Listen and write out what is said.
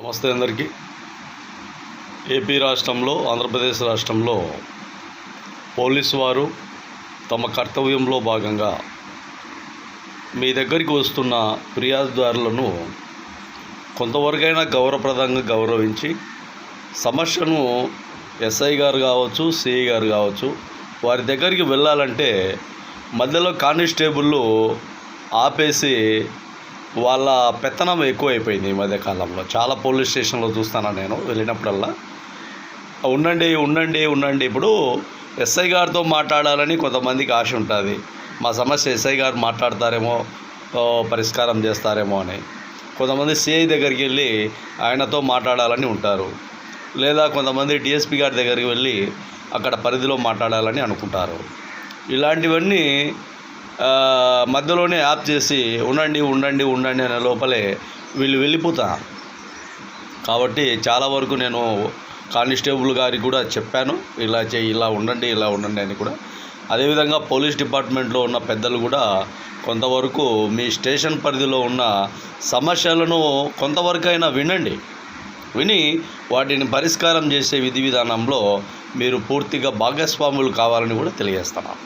నమస్తే అందరికీ. ఏపీ రాష్ట్రంలో ఆంధ్రప్రదేశ్ రాష్ట్రంలో పోలీసు వారు తమ కర్తవ్యంలో భాగంగా మీ దగ్గరికి వస్తున్న ఫిర్యాదుదారులను కొంతవరకైనా గౌరవప్రదంగా గౌరవించి సమస్యను ఎస్ఐ గారు కావచ్చు సిఐ గారు కావచ్చు వారి దగ్గరికి వెళ్ళాలంటే మధ్యలో కానిస్టేబుళ్ళు ఆపేసి వాళ్ళ పెత్తనం ఎక్కువైపోయింది ఈ మధ్యకాలంలో చాలా పోలీస్ స్టేషన్లో చూస్తాను నేను వెళ్ళినప్పుడల్లా. ఉండండి ఉండండి ఉండండి. ఇప్పుడు ఎస్ఐ గారితో మాట్లాడాలని కొంతమందికి ఆశ ఉంటుంది. మా సమస్య ఎస్ఐ గారు మాట్లాడతారేమో పరిష్కారం చేస్తారేమో అని. కొంతమంది సిఐ దగ్గరికి వెళ్ళి ఆయనతో మాట్లాడాలని ఉంటారు. లేదా కొంతమంది డిఎస్పి గారి దగ్గరికి వెళ్ళి అక్కడ పరిధిలో మాట్లాడాలని అనుకుంటారు. ఇలాంటివన్నీ మధ్యలోనే యాప్ చేసి ఉండండి ఉండండి ఉండండి అనే లోపలే వీళ్ళు వెళ్ళిపోతా. కాబట్టి చాలా వరకు నేను కానిస్టేబుల్ గారికి కూడా చెప్పాను ఇలా చేయి ఇలా ఉండండి ఇలా ఉండండి అని కూడా. అదేవిధంగా పోలీస్ డిపార్ట్మెంట్లో ఉన్న పెద్దలు కూడా కొంతవరకు మీ స్టేషన్ పరిధిలో ఉన్న సమస్యలను కొంతవరకైనా వినండి. విని వాటిని పరిష్కారం చేసే విధి విధానంలో మీరు పూర్తిగా భాగస్వాములు కావాలని కూడా తెలియజేస్తున్నాను